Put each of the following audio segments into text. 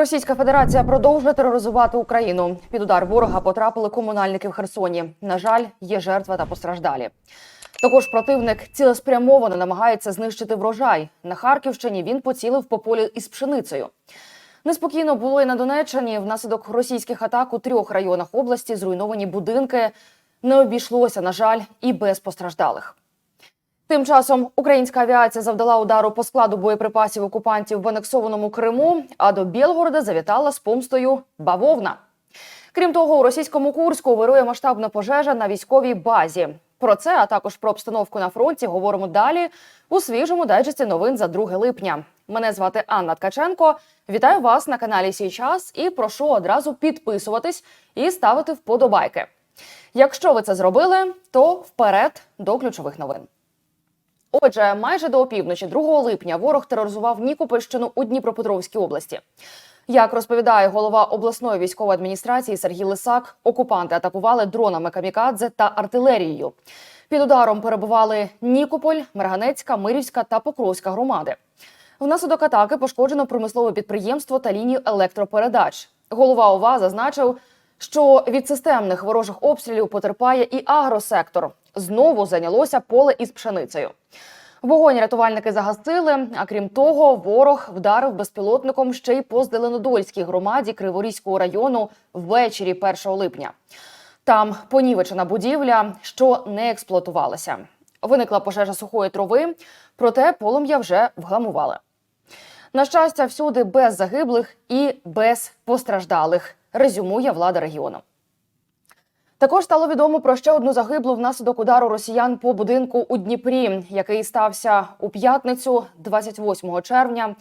Російська Федерація продовжує тероризувати Україну. Під удар ворога потрапили комунальники в Херсоні. На жаль, є жертва та постраждалі. Також противник цілеспрямовано намагається знищити врожай. На Харківщині він поцілив по полі із пшеницею. Неспокійно було і на Донеччині. Внаслідок російських атак у трьох районах області зруйновані будинки. Не обійшлося, на жаль, і без постраждалих. Тим часом українська авіація завдала удару по складу боєприпасів окупантів в анексованому Криму, а до Білгорода завітала з помстою бавовна. Крім того, у російському Курську вирує масштабна пожежа на військовій базі. Про це, а також про обстановку на фронті, говоримо далі у свіжому дайджесті новин за 2 липня. Мене звати Анна Ткаченко. Вітаю вас на каналі Сій час і прошу одразу підписуватись і ставити вподобайки. Якщо ви це зробили, то вперед до ключових новин. Отже, майже до опівночі 2 липня ворог тероризував Нікопольщину у Дніпропетровській області. Як розповідає голова обласної військової адміністрації Сергій Лисак, окупанти атакували дронами камікадзе та артилерією. Під ударом перебували Нікополь, Мерганецька, Мирівська та Покровська громади. Внаслідок атаки пошкоджено промислове підприємство та лінію електропередач. Голова ОВА зазначив, що від системних ворожих обстрілів потерпає і агросектор. Знову зайнялося поле із пшеницею. Вогонь рятувальники загасили. А крім того, ворог вдарив безпілотником ще й по Зеленодольській громаді Криворізького району ввечері 1 липня. Там понівечена будівля, що не експлуатувалася. Виникла пожежа сухої трави, проте полум'я вже вгамували. На щастя, всюди без загиблих і без постраждалих. Резюмує влада регіону. Також стало відомо про ще одну загиблу внаслідок удару росіян по будинку у Дніпрі, який стався у п'ятницю, 28 червня.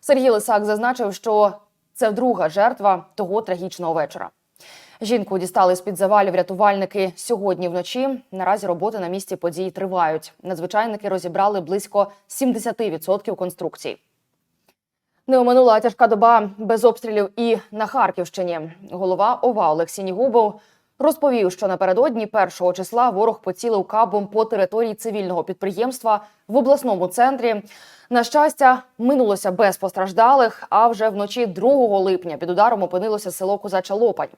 Сергій Лисак зазначив, що це друга жертва того трагічного вечора. Жінку дістали з під завалів рятувальники сьогодні вночі. Наразі роботи на місці подій тривають. Надзвичайники розібрали близько 70% конструкцій. Не оминула тяжка доба без обстрілів і на Харківщині. Голова ОВА Олексій Нігубов розповів, що напередодні першого числа ворог поцілив кабом по території цивільного підприємства в обласному центрі. На щастя, минулося без постраждалих. А вже вночі 2 липня під ударом опинилося село Козача Лопань.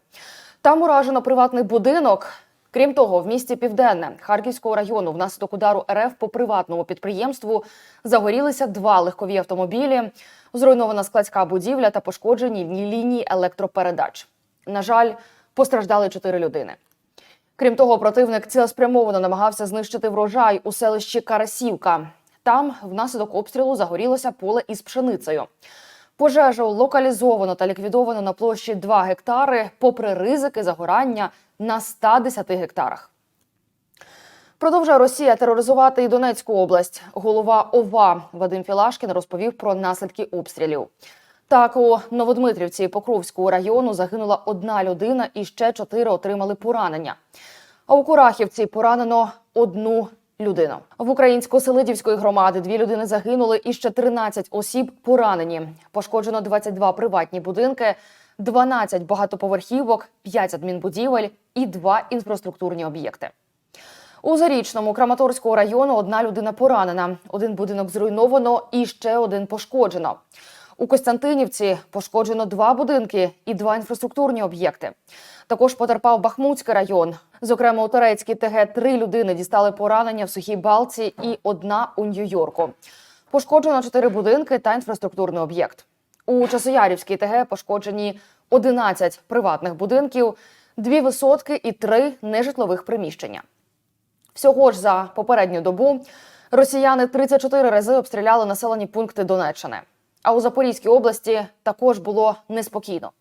Там уражено приватний будинок. Крім того, в місті Південне Харківського району внаслідок удару РФ по приватному підприємству загорілися два легкові автомобілі, зруйнована складська будівля та пошкоджені лінії електропередач. На жаль, постраждали чотири людини. Крім того, противник цілеспрямовано намагався знищити врожай у селищі Карасівка. Там внаслідок обстрілу загорілося поле із пшеницею. Пожежу локалізовано та ліквідовано на площі 2 гектари, попри ризики загорання на 110 гектарах. Продовжує Росія тероризувати і Донецьку область. Голова ОВА Вадим Філашкін розповів про наслідки обстрілів. Так, у Новодмитрівці Покровського району загинула одна людина і ще чотири отримали поранення. А у Курахівці поранено одну людину. В українсько-селидівської громади дві людини загинули і ще 13 осіб поранені. Пошкоджено 22 приватні будинки, 12 багатоповерхівок, 5 адмінбудівель і 2 інфраструктурні об'єкти. У Зарічному Краматорського району одна людина поранена, один будинок зруйновано і ще один пошкоджено. У Костянтинівці пошкоджено два будинки і два інфраструктурні об'єкти. Також потерпав Бахмутський район. Зокрема, у Турецькій ТГ три людини дістали поранення в сухій балці і одна у Нью-Йорку. Пошкоджено чотири будинки та інфраструктурний об'єкт. У Часоярівській ТГ пошкоджені 11 приватних будинків, дві висотки і три нежитлових приміщення. Всього ж за попередню добу росіяни 34 рази обстріляли населені пункти Донеччини. А у Запорізькій області також було неспокійно.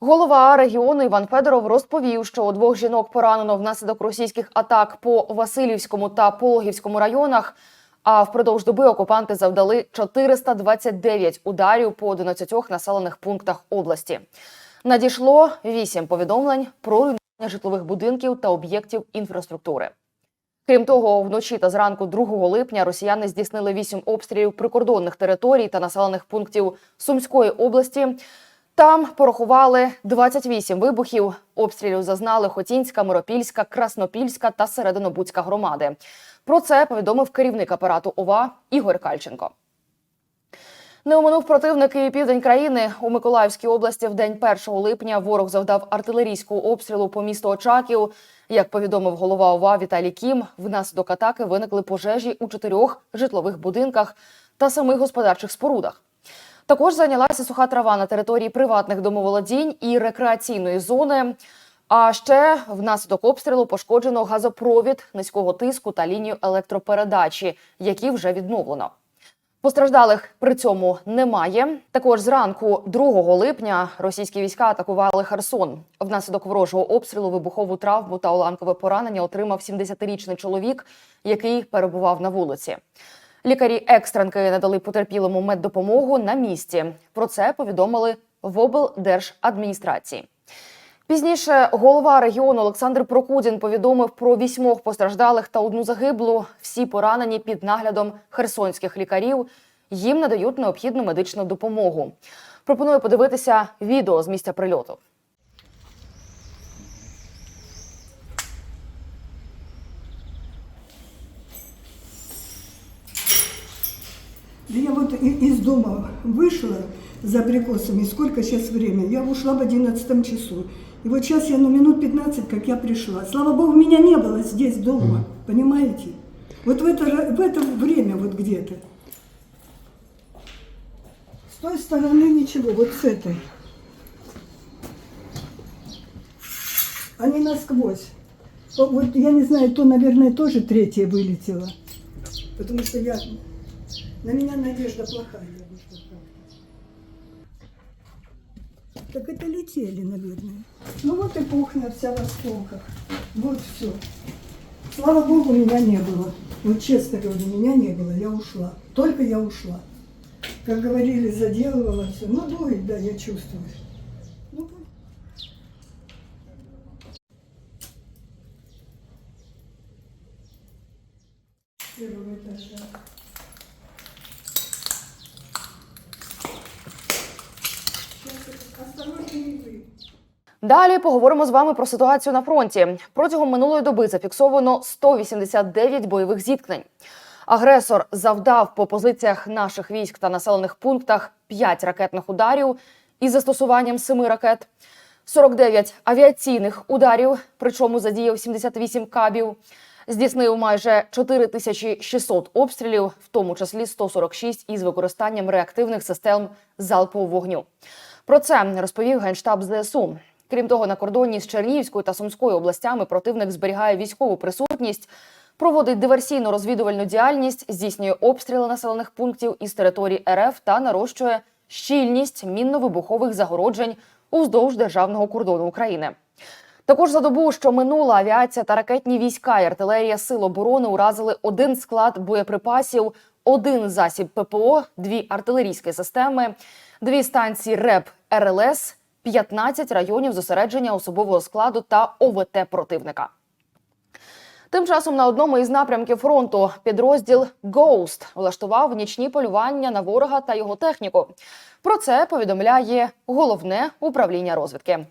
Голова регіону Іван Федоров розповів, що у двох жінок поранено внаслідок російських атак по Васильівському та Пологівському районах. А впродовж доби окупанти завдали 429 ударів по 11 населених пунктах області. Надійшло 8 повідомлень про руйнування житлових будинків та об'єктів інфраструктури. Крім того, вночі та зранку 2 липня росіяни здійснили 8 обстрілів прикордонних територій та населених пунктів Сумської області. Там порахували 28 вибухів. Обстрілів зазнали Хотінська, Миропільська, Краснопільська та Серединобудська громади. Про це повідомив керівник апарату ОВА Ігор Кальченко. Не оминув противник і південь країни у Миколаївській області в день 1 липня ворог завдав артилерійського обстрілу по місту Очаків. Як повідомив голова ОВА Віталій Кім, внаслідок атаки виникли пожежі у чотирьох житлових будинках та семи господарчих спорудах. Також зайнялася суха трава на території приватних домоволодінь і рекреаційної зони. А ще внаслідок обстрілу пошкоджено газопровід низького тиску та лінію електропередачі, які вже відновлено. Постраждалих при цьому немає. Також зранку 2 липня російські війська атакували Херсон. Внаслідок ворожого обстрілу вибухову травму та уламкове поранення отримав 70-річний чоловік, який перебував на вулиці. Лікарі екстренки надали потерпілому меддопомогу на місці. Про це повідомили в облдержадміністрації. Пізніше голова регіону Олександр Прокудін повідомив про вісьмох постраждалих та одну загиблу. Всі поранені під наглядом херсонських лікарів. Їм надають необхідну медичну допомогу. Пропоную подивитися відео з місця прильоту. Я вот из дома вышла за абрикосами. Сколько сейчас время? Я ушла в 11 часу. И вот сейчас я, ну, минут 15, как я пришла. Слава Богу, меня не было здесь дома. Понимаете? Вот в это, в это время вот где-то. С той стороны ничего, вот с этой. Они насквозь. Вот я не знаю, то, наверное, тоже третья вылетела. Потому что я на меня надежда плохая. я бы сказала. Так это летели, наверное. Ну вот и кухня вся в осколках. Вот все. Слава Богу, меня не было. Вот честно говорю, меня не было, я ушла. Только я ушла. Как говорили, заделывала все. Ну, боль, да, я чувствую. Ну. Первого этажа. Далі поговоримо з вами про ситуацію на фронті. Протягом минулої доби зафіксовано 189 бойових зіткнень. Агресор завдав по позиціях наших військ та населених пунктах 5 ракетних ударів із застосуванням 7 ракет, 49 авіаційних ударів, причому задіяв 78 кабів. Здійснив майже 4600 обстрілів, в тому числі 146 із використанням реактивних систем залпового вогню. Про це розповів генштаб ЗСУ. Крім того, на кордоні з Чернігівською та Сумською областями противник зберігає військову присутність, проводить диверсійно-розвідувальну діяльність, здійснює обстріли населених пунктів із території РФ та нарощує щільність мінно-вибухових загороджень уздовж державного кордону України. Також за добу, що минула авіація та ракетні війська і артилерія сил оборони уразили один склад боєприпасів, один засіб ППО, дві артилерійські системи, дві станції РЕП РЛС, 15 районів зосередження особового складу та ОВТ противника. Тим часом на одному із напрямків фронту підрозділ Ghost влаштував нічні полювання на ворога та його техніку. Про це повідомляє головне управління розвідки.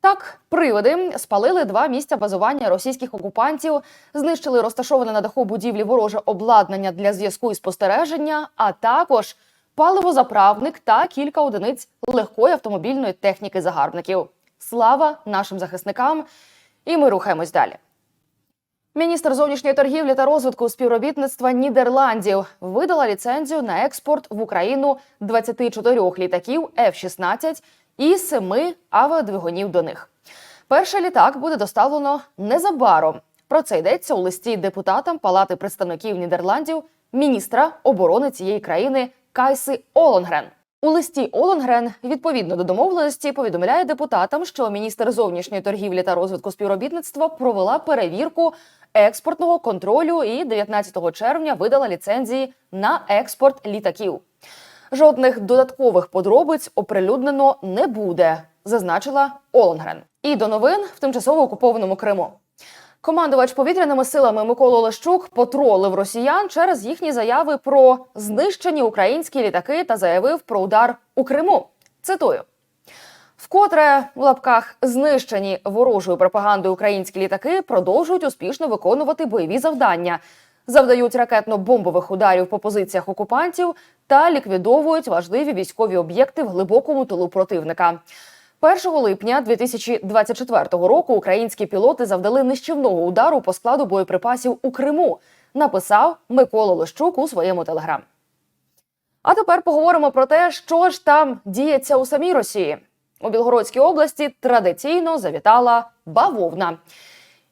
Так, приводи спалили два місця базування російських окупантів, знищили розташоване на даху будівлі вороже обладнання для зв'язку і спостереження, а також паливозаправник та кілька одиниць легкої автомобільної техніки загарбників. Слава нашим захисникам! І ми рухаємось далі. Міністр зовнішньої торгівлі та розвитку співробітництва Нідерландів видала ліцензію на експорт в Україну 24 літаків F-16 і 7 авіадвигунів до них. Перший літак буде доставлено незабаром. Про це йдеться у листі депутатам Палати представників Нідерландів міністра оборони цієї країни Кайси Олонгрен. У листі Олонгрен відповідно до домовленості повідомляє депутатам, що міністр зовнішньої торгівлі та розвитку співробітництва провела перевірку експортного контролю і 19 червня видала ліцензії на експорт літаків. Жодних додаткових подробиць оприлюднено не буде, зазначила Олонгрен. І до новин в тимчасово окупованому Криму. Командувач повітряними силами Микола Лещук потролив росіян через їхні заяви про знищені українські літаки та заявив про удар у Криму. Цитую. Вкотре в лапках знищені ворожою пропагандою українські літаки продовжують успішно виконувати бойові завдання, завдають ракетно-бомбових ударів по позиціях окупантів та ліквідовують важливі військові об'єкти в глибокому тилу противника. 1 липня 2024 року українські пілоти завдали нищівного удару по складу боєприпасів у Криму. Написав Микола Лещук у своєму телеграм. А тепер поговоримо про те, що ж там діється у самій Росії. У Білгородській області традиційно завітала бавовна.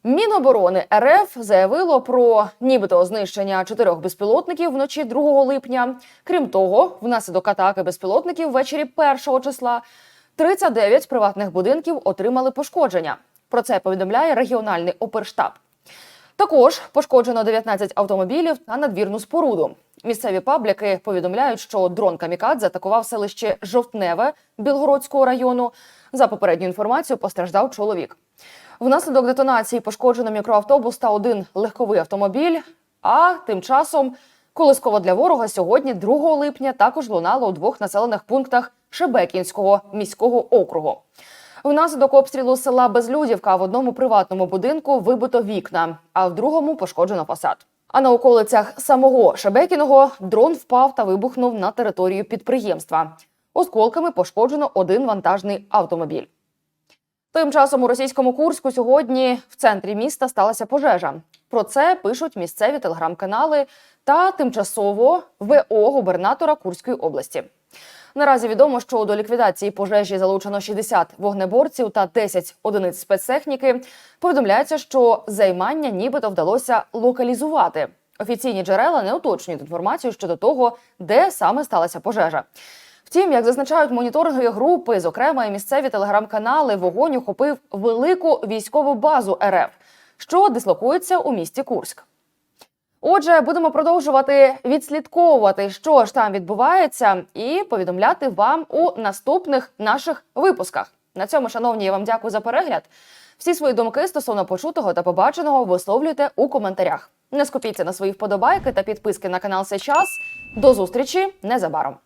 Міноборони РФ заявило про нібито знищення чотирьох безпілотників вночі 2 липня. Крім того, внаслідок атаки безпілотників ввечері 1 числа 39 приватних будинків отримали пошкодження. Про це повідомляє регіональний оперштаб. Також пошкоджено 19 автомобілів та надвірну споруду. Місцеві пабліки повідомляють, що дрон Камікадзе атакував селище Жовтневе Білгородського району. За попередню інформацію постраждав чоловік. Внаслідок детонації пошкоджено мікроавтобус та один легковий автомобіль. А тим часом колисково для ворога сьогодні, 2 липня, також лунало у двох населених пунктах Шебекінського міського округу. Внаслідок обстрілу села Безлюдівка в одному приватному будинку вибито вікна, а в другому пошкоджено фасад. А на околицях самого Шебекіного дрон впав та вибухнув на територію підприємства. Осколками пошкоджено один вантажний автомобіль. Тим часом у російському Курську сьогодні в центрі міста сталася пожежа. Про це пишуть місцеві телеграм-канали та тимчасово ВО губернатора Курської області. Наразі відомо, що до ліквідації пожежі залучено 60 вогнеборців та 10 одиниць спецтехніки. Повідомляється, що займання нібито вдалося локалізувати. Офіційні джерела не уточнюють інформацію щодо того, де саме сталася пожежа. Втім, як зазначають моніторингові групи, зокрема і місцеві телеграм-канали, вогонь охопив велику військову базу РФ, що дислокується у місті Курськ. Отже, будемо продовжувати відслідковувати, що ж там відбувається, і повідомляти вам у наступних наших випусках. На цьому, шановні, я вам дякую за перегляд. Всі свої думки стосовно почутого та побаченого висловлюйте у коментарях. Не скупіться на свої вподобайки та підписки на канал «Сей час. До зустрічі незабаром.